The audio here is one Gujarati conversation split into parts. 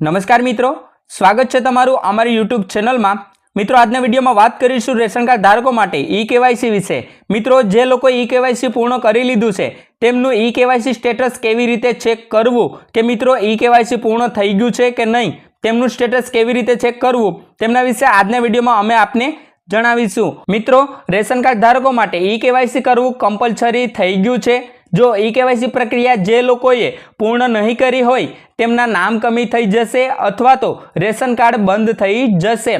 નમસ્કાર મિત્રો, સ્વાગત છે તમારું અમારી યુટ્યુબ ચેનલમાં મિત્રો, આજના વિડીયોમાં વાત કરીશું રેશન કાર્ડ ધારકો માટે ઈ કેવાયસી વિશે. મિત્રો, જે લોકો ઈ કેવાયસી પૂર્ણ કરી લીધું છે, તેમનું ઈ કેવાયસી સ્ટેટસ કેવી રીતે ચેક કરવું? કે મિત્રો ઈ કેવાયસી પૂર્ણ થઈ ગયું છે કે નહીં? તેમનું સ્ટેટસ કેવી રીતે ચેક કરવું? તેમના વિશે આજના વિડીયોમાં અમે આપને જણાવીશું. મિત્રો, રેશન કાર્ડ ધારકો માટે ઈ કેવાયસી કરવું કમ્પલસરી થઈ ગયું છે. જો ઈ કેવાયસી પ્રક્રિયા જે લોકોએ પૂર્ણ નહીં કરી હોય તેમના નામ કમી થઈ જશે અથવા તો રેશન કાર્ડ બંધ થઈ જશે.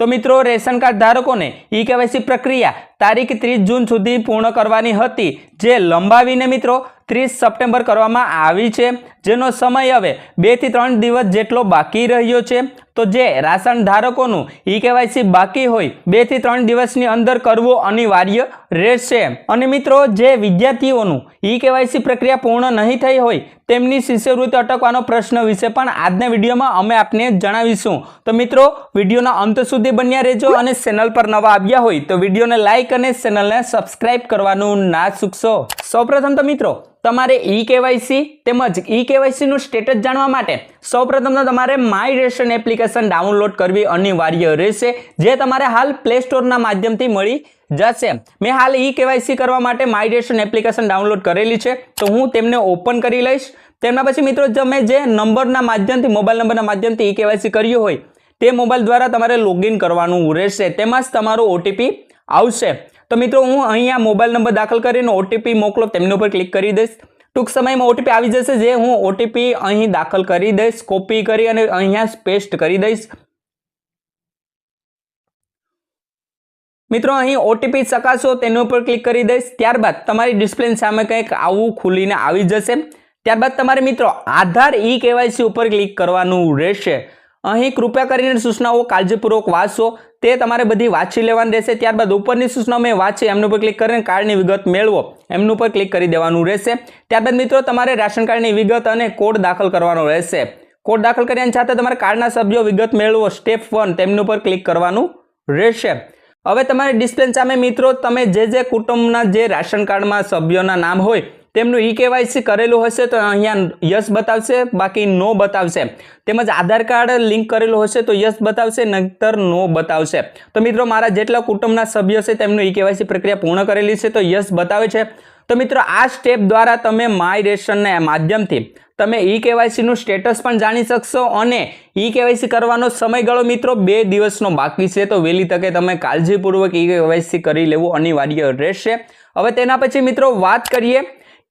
તો મિત્રો, રેશન કાર્ડ ધારકોને ઈ કેવાયસી પ્રક્રિયા તારીખ ત્રીસ જૂન સુધી પૂર્ણ કરવાની હતી, જે લંબાવીને મિત્રો ત્રીસ સપ્ટેમ્બર કરવામાં આવી છે. જેનો સમય હવે બેથી ત્રણ દિવસ જેટલો બાકી રહ્યો છે, તો જે રાશન ધારકોનું ઈ કેવાયસી બાકી હોય બેથી ત્રણ દિવસની અંદર કરવું અનિવાર્ય રહેશે. અને મિત્રો, જે વિદ્યાર્થીઓનું ઈ કેવાયસી પ્રક્રિયા પૂર્ણ નહીં થઈ હોય, તેમની શિષ્યવૃત્તિ અટકવાનો પ્રશ્ન વિશે પણ આજના વિડીયોમાં અમે આપને જણાવીશું. તો મિત્રો, વિડીયોના અંત સુધી બન્યા રહેજો અને ચેનલ પર નવા આવ્યા હોય, તો વિડીયોને લાઇક અને ચેનલને સબસ્ક્રાઇબ કરવાનું ના ચૂકશો. સૌપ્રથમ તો મિત્રો, તમારે ઈ કેવાયસી તેમજ ઈ કેવાયસીનું સ્ટેટસ જાણવા માટે સૌપ્રથમ તો તમારે માય રેશન એપ્લિકેશન ડાઉનલોડ કરવી અનિવાર્ય રહેશે, જે તમારે હાલ પ્લે સ્ટોરના માધ્યમથી મળી જશે. મેં હાલ ઈ કેવાયસી કરવા માટે માય રેશન એપ્લિકેશન ડાઉનલોડ કરેલી છે, તો હું તેમને ઓપન કરી લઈશ. તેમના પછી મિત્રો તમે જે નંબરના માધ્યમથી, મોબાઈલ નંબરના માધ્યમથી ઈ કેવાયસી કર્યું હોય, તે મોબાઈલ દ્વારા તમારે લોગિન કરવાનું રહેશે. તેમાં જ તમારો ઓટીપી આવશે. તો મિત્રો, હું અહીંયા મોબાઈલ નંબર દાખલ કરીને ઓટીપી મોકલો, તેમની ઉપર ક્લિક કરી દઈશ. ટૂંક સમયમાં ઓટીપી આવી જશે જે હું ઓટીપી અહીં દાખલ કરી દઈશ કોપી કરી અને અહીંયા પેસ્ટ કરી દઈશ. મિત્રો, અહીં ઓટીપી ચકાસો, તેના ઉપર ક્લિક કરી દઈશ. ત્યારબાદ તમારી ડિસ્પ્લે સામે કંઈક આવું ખુલીને આવી જશે. ત્યારબાદ તમારે મિત્રો, આધાર ઈ કેવાયસી ઉપર ક્લિક કરવાનું રહેશે. અહીં કૃપયા કરીને સૂચનાઓ કાળજીપૂર્વક વાંચશો. તે તમારે બધી વાંચી લેવાની રહેશે. ત્યારબાદ ઉપરની સૂચના મેં વાંચી, એમનું ઉપર ક્લિક કરીને કાર્ડની વિગત મેળવો. એમનું ઉપર ક્લિક કરી દેવાનું રહેશે. ત્યારબાદ મિત્રો, તમારે રાશન કાર્ડની વિગત અને કોડ દાખલ કરવાનો રહેશે. કોડ દાખલ કર્યાની સાથે તમારે કાર્ડના સભ્યો વિગત મેળવો. સ્ટેપ વન તેમનું ઉપર ક્લિક કરવાનું રહેશે. હવે તમારી ડિસ્પ્લે સામે મિત્રો, તમે જે જે કુટુંબના જે રાશન કાર્ડમાં સભ્યોના નામ હોય તેમનું ઈ કેવાયસી કરેલું હશે તો અહીંયા યસ બતાવશે, બાકી નો બતાવશે. તેમજ આધાર કાર્ડ લિંક કરેલું હશે તો યસ બતાવશે, નહીતર નો બતાવશે. તો મિત્રો, મારા જેટલા કુટુંબના સભ્યો છે, તેમનું ઈ કેવાયસી પ્રક્રિયા પૂર્ણ કરેલી છે, તો યસ બતાવે છે. તો મિત્રો, આ સ્ટેપ દ્વારા તમે માય રેશનના માધ્યમથી તમે ઈ કેવાયસીનું સ્ટેટસ પણ જાણી શકશો અને ઈ કેવાયસી કરવાનો સમયગાળો મિત્રો બે દિવસનો બાકી છે, તો વહેલી તકે તમે કાળજીપૂર્વક ઈ કેવાયસી કરી લેવું અનિવાર્ય રહેશે. હવે તેના પછી મિત્રો વાત કરીએ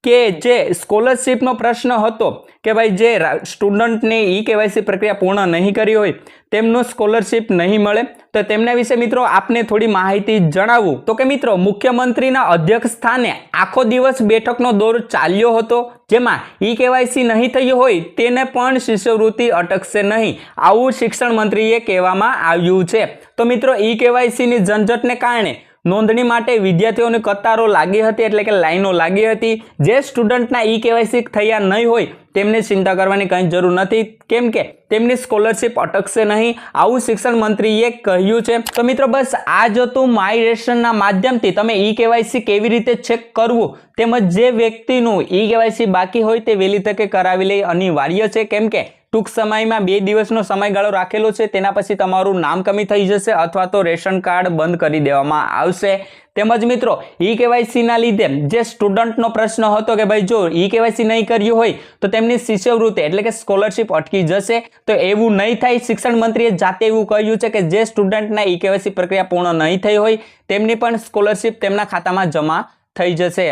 કે જે સ્કોલરશિપનો પ્રશ્ન હતો કે ભાઈ જે સ્ટુડન્ટને ઈ કેવાયસી પ્રક્રિયા પૂર્ણ નહીં કરી હોય, તેમનું સ્કોલરશિપ નહીં મળે, તો તેમના વિશે મિત્રો આપને થોડી માહિતી જણાવું. તો કે મિત્રો, મુખ્યમંત્રીના અધ્યક્ષ સ્થાને આખો દિવસ બેઠકનો દોર ચાલ્યો હતો, જેમાં ઈ કેવાયસી નહીં થયું હોય તેને પણ શિષ્યવૃત્તિ અટકશે નહીં. આવું શિક્ષણ મંત્રીએ કહેવામાં આવ્યું છે. તો મિત્રો, ઈ કેવાયસીની ઝંઝટને કારણે નોંધણી માટે વિદ્યાર્થીઓની કતારો લાગી હતી એટલે કે લાઈનો લાગી હતી. જે સ્ટુડન્ટના ઈ કેવાયસી થયા નહીં હોય તેમને ચિંતા કરવાની કંઈ જરૂર નથી. કેમ કે તેમની સ્કોલરશિપ અટકશે નહીં. આવું શિક્ષણ મંત્રીએ કહ્યું છે. તો મિત્રો બસ આ જ હતું માય રેશનના માધ્યમથી. તમે ઈ કેવાયસી કેવી રીતે ચેક કરવું? તેમજ જે વ્યક્તિનું ઈ કેવાયસી બાકી હોય તે વહેલી તકે કરાવી લે અનિવાર્ય છે. કેમ કે ટૂંક સમયમાં બે દિવસનો સમયગાળો રાખેલો છે, તેના પછી તમારું નામ કમી થઈ જશે અથવા તો રેશન કાર્ડ બંધ કરી દેવામાં આવશે. તેમજ મિત્રો, ઈ કેવાયસીના લીધે જે સ્ટુડન્ટનો પ્રશ્ન હતો કે ભાઈ જો ઈ કેવાયસી નહીં કર્યું હોય, તો તેમની શિષ્યવૃત્તિ એટલે કે સ્કોલરશિપ અટકી જશે. તો એવું નહીં થાય, શિક્ષણ મંત્રીએ જાતે એવું કહ્યું છે કે જે સ્ટુડન્ટના ઈ કેવાયસી પ્રક્રિયા પૂર્ણ નહીં થઈ હોય, તેમની પણ સ્કોલરશિપ તેમના ખાતામાં જમા થઈ જશે.